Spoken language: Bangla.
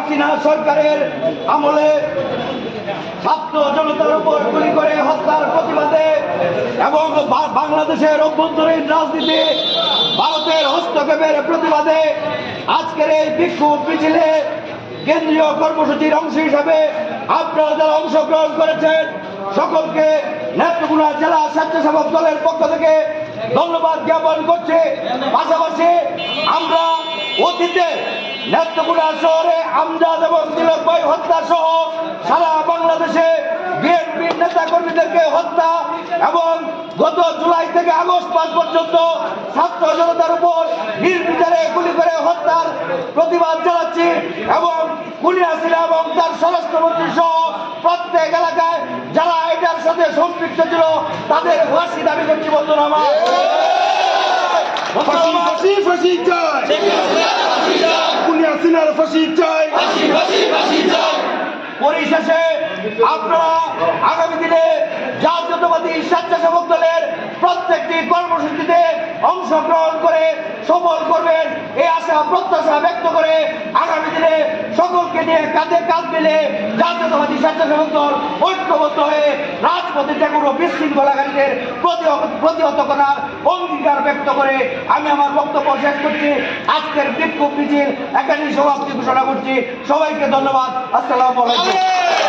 হাসিনা সরকারের আমলে ছাত্র জনতার উপর গুলি করে হত্যার প্রতিবাদে এবং বাংলাদেশের অভ্যন্তরীণ রাজনীতি ভারতের হস্তক্ষেপের প্রতিবাদে আজকের এই বিক্ষোভ মিছিলে কেন্দ্রীয় কর্মসূচির অংশ হিসাবে আপনারা যারা অংশগ্রহণ করেছেন সকলকে নেত্রকোনা জেলা স্বেচ্ছাসেবক দলের পক্ষ থেকে ধন্যবাদ জ্ঞাপন করছে। পাশাপাশি আমরা অতীতে নেত্রকোনা শহরে আমজাদ এবং তিলক ভাই হত্যা সহ সারা বাংলাদেশে বিএনপির নেতা কর্মীদেরকে হত্যা এবং গত জুলাই থেকে আগস্ট মাস পর্যন্ত ছাত্র জনতার উপর নির্বিচারে গুলি করে হত্যার প্রতিবাদ জানাচ্ছি এবং খুনি হাসিনা এবং তার স্বরাষ্ট্রমন্ত্রী সহ প্রত্যেক এলাকায় যারা এটার সাথে সম্পৃক্ত ছিল তাদের ফাঁসি দাবি করছি বন্ধুরা আমার। ফাঁসি ফাঁসি ফাঁসি চাই খুনি হাসিনার ফাঁসি চাই পরিশেষে আপনারা আগামী দিনে জাতীয়তাবাদী স্বেচ্ছাসেবক দলের প্রত্যেকটি কর্মসূচিতে অংশগ্রহণ করে সফল করবেন এই আশা, প্রত্যাশা ব্যক্ত করে আগামী দিনে সকলকে নিয়ে কাঁধে কাঁধ মিলে জাতীয়তাবাদী স্বেচ্ছাসেবক দল ঐক্যবদ্ধ হয়ে রাজপথে কোনো বিশৃঙ্খলাকারীদের প্রতিহত করার অঙ্গীকার ব্যক্ত করে আমি আমার বক্তব্য শেষ করছি। আজকের বিক্ষোভ মিছিল এখানেই সমাপ্তি ঘোষণা করছি। সবাইকে ধন্যবাদ। আসসালামু আলাইকুম।